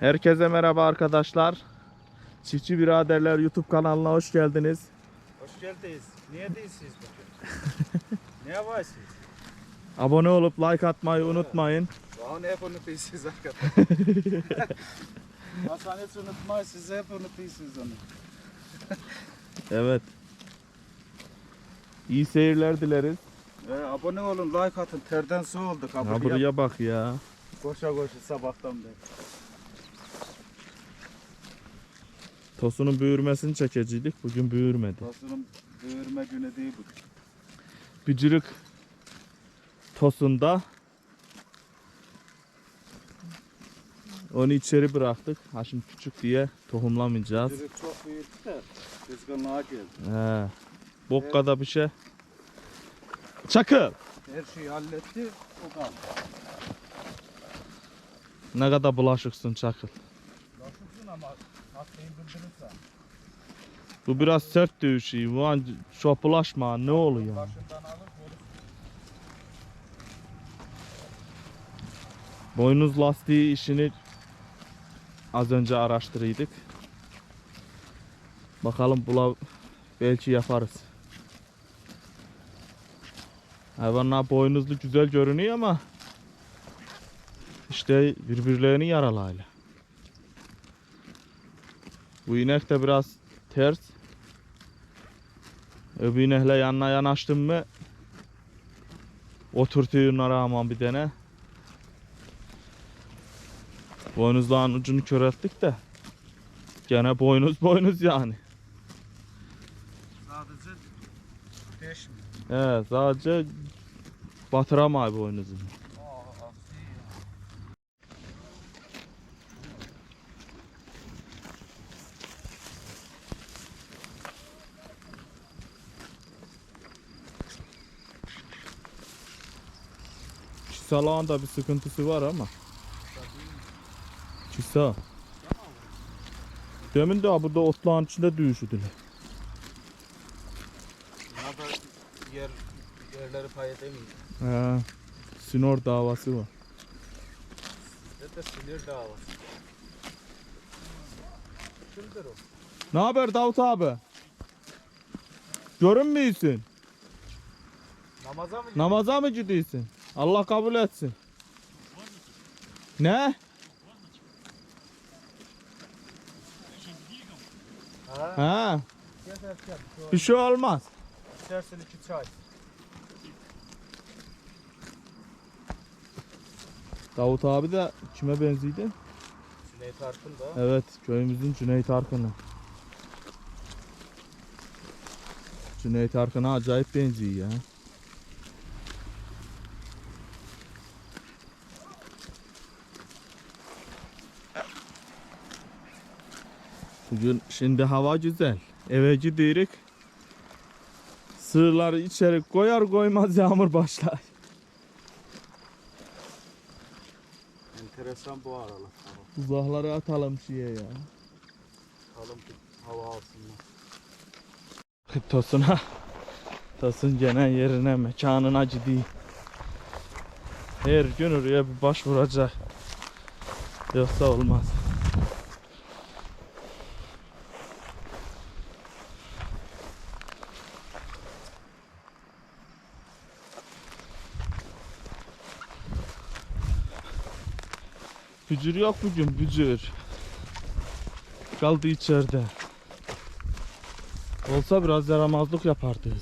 Herkese merhaba arkadaşlar. Çiftçi Biraderler YouTube kanalına hoş geldiniz. Hoş geldiniz. Niye değilsiniz bugün? ne varsınız? Abone olup like atmayı unutmayın. Daha ne hep unutuyorsunuz arkadaşlar. Hastanesi unutmayın siz hep unutuyorsunuz onu. Evet. İyi seyirler dileriz. Ee, abone olun, like atın. Terden su olduk. Abone buraya bak ya. Koşa koşa sabahtan beri. Tosunun büyürmesini çekecektik. Bugün büyürmedi. Tosunun büyürme günü değil bu. Bücürük tosunda. Onu içeri bıraktık. Ha şimdi küçük diye tohumlamayacağız. Çocuk çok büyüdü de kızgınlığa geldi. He. Bokkada bir şey. Çakıl. Her şeyi halletti, o kaldı. Ne kadar bulaşıksın Çakıl. Nasılsın ama. Bu biraz sert dövüşüyor. Bu an çok bulaşma. Ne oluyor? Boynuz lastiği işini az önce araştırıyorduk. Bakalım bula belki yaparız. Hayvanlar boynuzlu güzel görünüyor ama işte birbirlerini yaralayla. Bu inek de biraz ters. Öbür inekle yanına yanaştım mı oturtuyor aman bir tane. Boynuzların ucunu kör ettik de. Gene boynuz boynuz yani. Sadece deş mi? He sadece batıramay boynuzunu. Çisalağın da bir sıkıntısı var ama. Çisa. Demin de burada otlağın içinde düşürdüler. Ya da yer, yerleri pay edemiyor. He. Sinor davası var. Bizde de sinir davası. Kimdir o? Ne haber Davut abi? Görünmüyorsun. Namaza mı gidiyor? Namaza mı gidiyorsun? Allah kabul etsin. Ne? Ha? Ha, bir şey olmaz. içersin iki çay. Davut abi de kime benziydi? Cüneyt Arkın da. Evet, köyümüzün Cüneyt Arkın'ı. Cüneyt Arkın'a acayip benziyor ya. Bugün şimdi hava güzel. Eve gidiyoruz. Sığırları içeri koyar koymaz yağmur başlar. Enteresan bu aralar. Hava. Uzakları atalım şeye ya. Kalın bir hava alsınlar. Tosuna Tosun gene yerine mekanına gidiyor. Her gün oraya bir başvuracak. Yoksa olmaz. Bücür yok bugün bücür. Kaldı içeride. Olsa biraz yaramazlık yapardı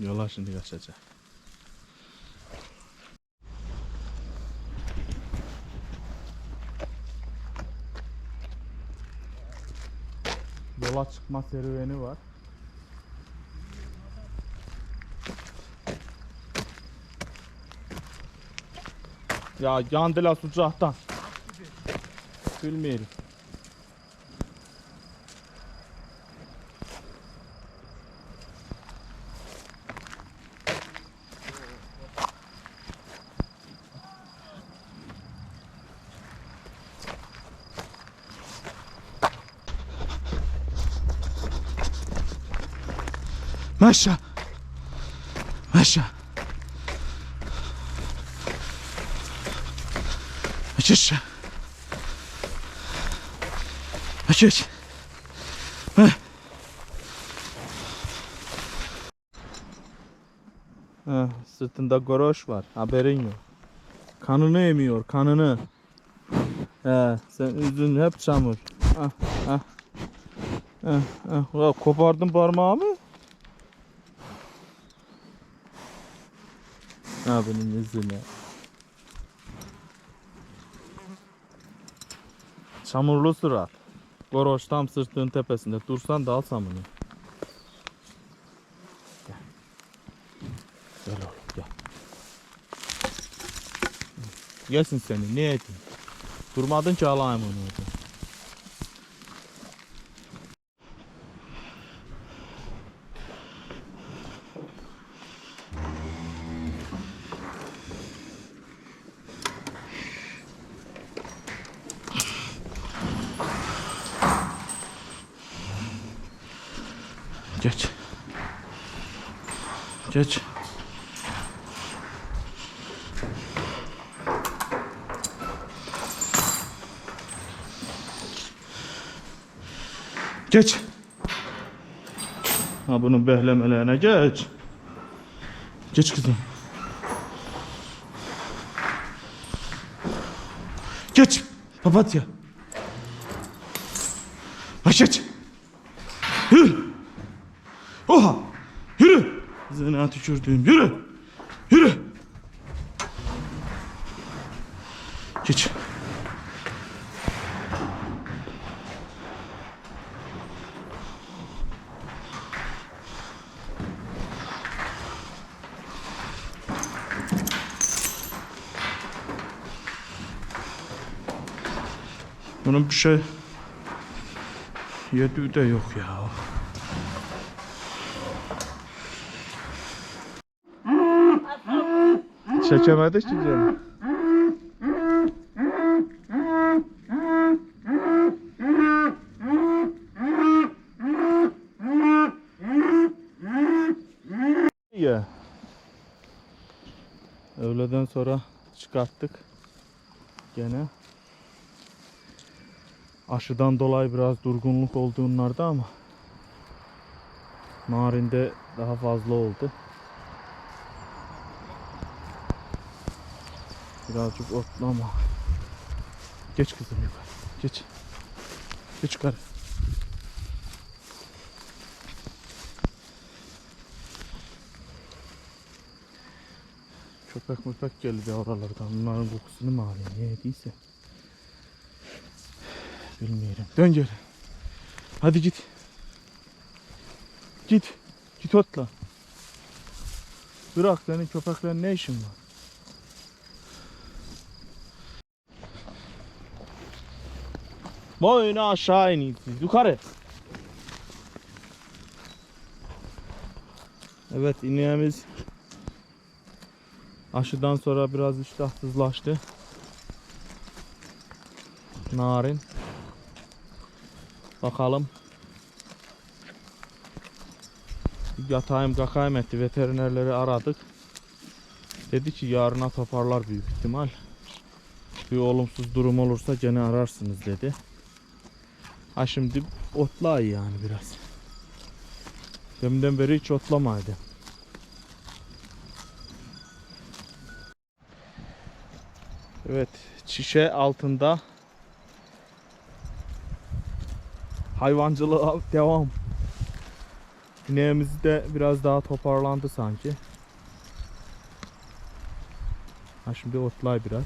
Yola şimdi kaçacak. Yola çıkma serüveni var. Ya yandılar sıcaktan. Bilmiyorum. Maşa. Maşa. Aç aşağı. Aç aç. Heh. Sırtında goroş var. Haberin yok. Kanını emiyor, kanını. He, sen üzün hep çamur. Ah, ah. Ah, ah. Ulan kopardın parmağımı. Ha benim yüzüne. Çamurlu surat. Goroş tam sırtının tepesinde. Dursan da alsam bunu. Gel. Gel oğlum gel. Gelsin seni ne edin? Durmadın ki alayım onu Geç. Geç. Geç. Ha bunun behlemelerine geç. Geç kızım. Geç. Papatya. Ha geç. Oha! Yürü! Zina tükürdüğüm yürü! Yürü! Geç. Bunun bir şey yediği de yok ya. Çekemedik ki canım. Ya. Öğleden sonra çıkarttık. Gene. Aşıdan dolayı biraz durgunluk olduğunlarda ama narinde daha fazla oldu. Birazcık otlama. Geç kızım yukarı. Geç. Geç yukarı. Köpek möpek geldi oralardan. Bunların kokusunu mu alayım? Ne yediyse. Bilmiyorum. Dön geri. Hadi git. Git. Git otla. Bırak senin köpeklerin ne işin var? Boyunu aşağı iniyorsun. Yukarı. Evet ineğimiz aşıdan sonra biraz iştahsızlaştı. Narin. Bakalım. Yatayım kakayım etti. Veterinerleri aradık. Dedi ki yarına toparlar büyük ihtimal. Bir olumsuz durum olursa gene ararsınız dedi. Ha şimdi otla yani biraz. Deminden beri hiç otlamaydı. Evet, şişe altında hayvancılığa devam. İneğimiz de biraz daha toparlandı sanki. Ha şimdi otlay biraz.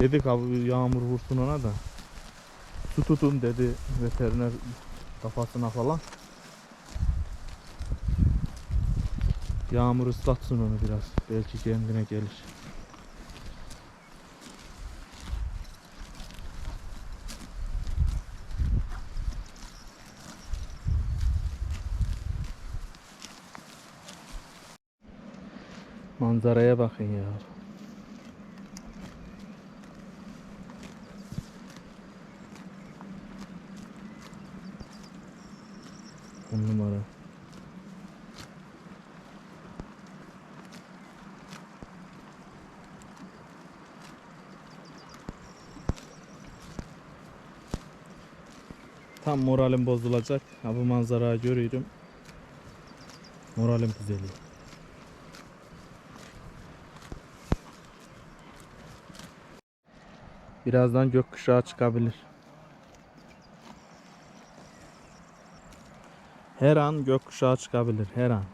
Dedik abi yağmur vursun ona da. Su tutun dedi veteriner kafasına falan. Yağmur ıslatsın onu biraz. Belki kendine gelir. Manzaraya bakın ya. On numara. Tam moralim bozulacak. Ha bu manzarayı görüyorum. Moralim düzeliyor. Birazdan gökkuşağı çıkabilir. Her an gökkuşağı çıkabilir. Her an.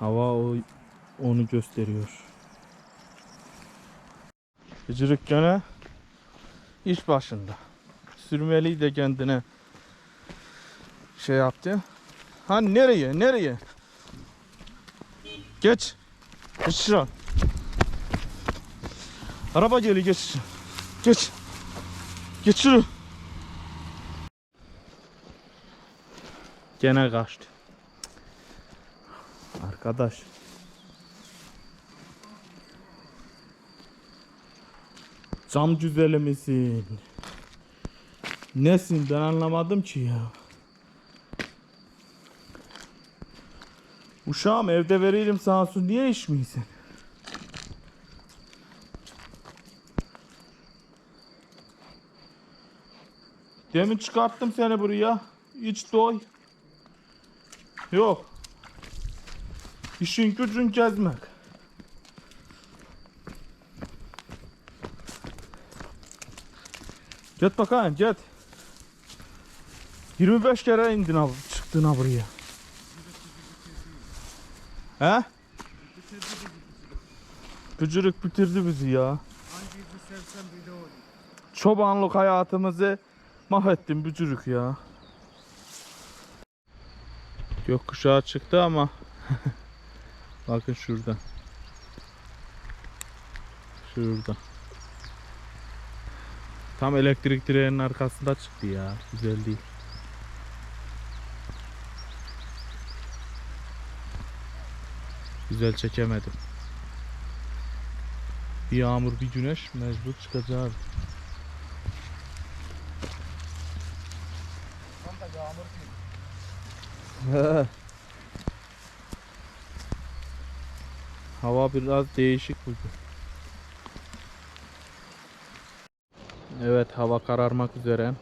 Hava onu gösteriyor. Gıcırık gene iş başında. Sürmeli de kendine şey yaptı. Ha nereye? Nereye? Geç. Geç şuraya. Araba geliyor geç. Geç. Geç şunu. Gene kaçtı. Arkadaş. Cam güzeli misin? Nesin ben anlamadım ki ya. Uşağım evde veririm sağ olsun niye içmiyorsun? Demin çıkarttım seni buraya. İç doy. Yok. İşin gücün gezmek. Git bakayım git. 25 kere indin abi çıktın ha buraya. He? Gücürük bitirdi bizi ya. Çobanlık hayatımızı mahvettin bücürük ya. Gökkuşağı çıktı ama bakın şurada. Şurada. Tam elektrik direğinin arkasında çıktı ya. Güzel değil. Güzel çekemedim. Bir yağmur bir güneş mecbur çıkacak. Tam yağmur değil. Hava biraz değişik bugün. Evet hava kararmak üzere.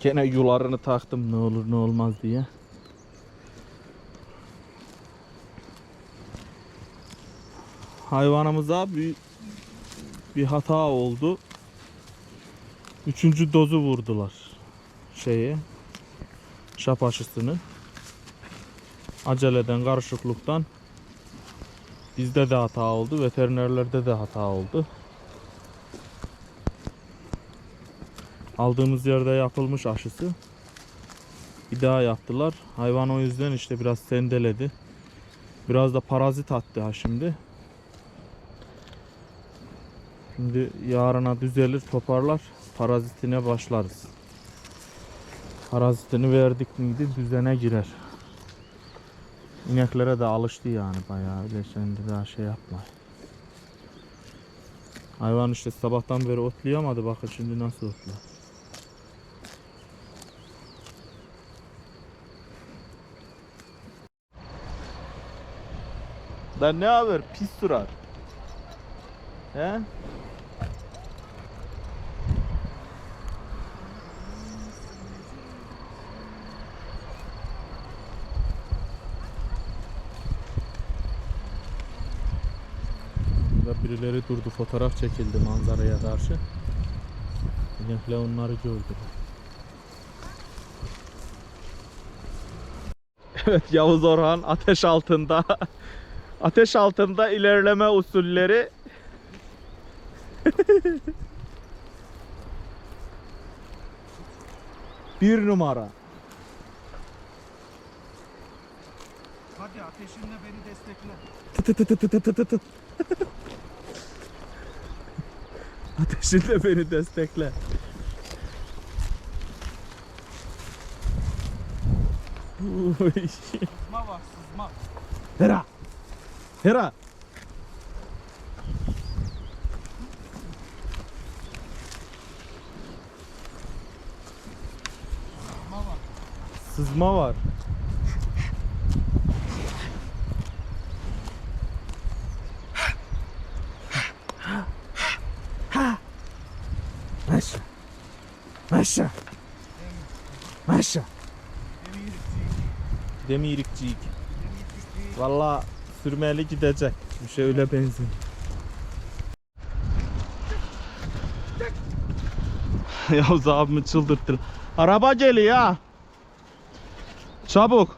Gene yularını taktım ne olur ne olmaz diye. Hayvanımıza bir, bir hata oldu. Üçüncü dozu vurdular. Şeyi. Şap aşısını. Aceleden, karışıklıktan Bizde de hata oldu, veterinerlerde de hata oldu. Aldığımız yerde yapılmış aşısı. Bir daha yaptılar. Hayvan o yüzden işte biraz sendeledi. Biraz da parazit attı ha şimdi. Şimdi yarına düzelir, toparlar. Parazitine başlarız. Parazitini verdik miydi düzene girer. İneklere de alıştı yani bayağı öyle şimdi daha şey yapma. Hayvan işte sabahtan beri otlayamadı bakın şimdi nasıl otluyor. Lan ne haber pis surat. He? Burada birileri durdu fotoğraf çekildi manzaraya karşı. İnekler onları gördü. Evet Yavuz Orhan ateş altında. ateş altında ilerleme usulleri. Bir numara. Hadi ateşinle beni destekle. Tı tı tı tı tı tı tı. Ateşinle beni destekle. Sızma var sızma. Hera. Hera. Sızma var. Sızma var. Maşa. Maşa. Demirikçik. Valla sürmeli gidecek. Bir şey öyle benziyor. Yavuz abimi çıldırttı. Araba geliyor ha. Çabuk.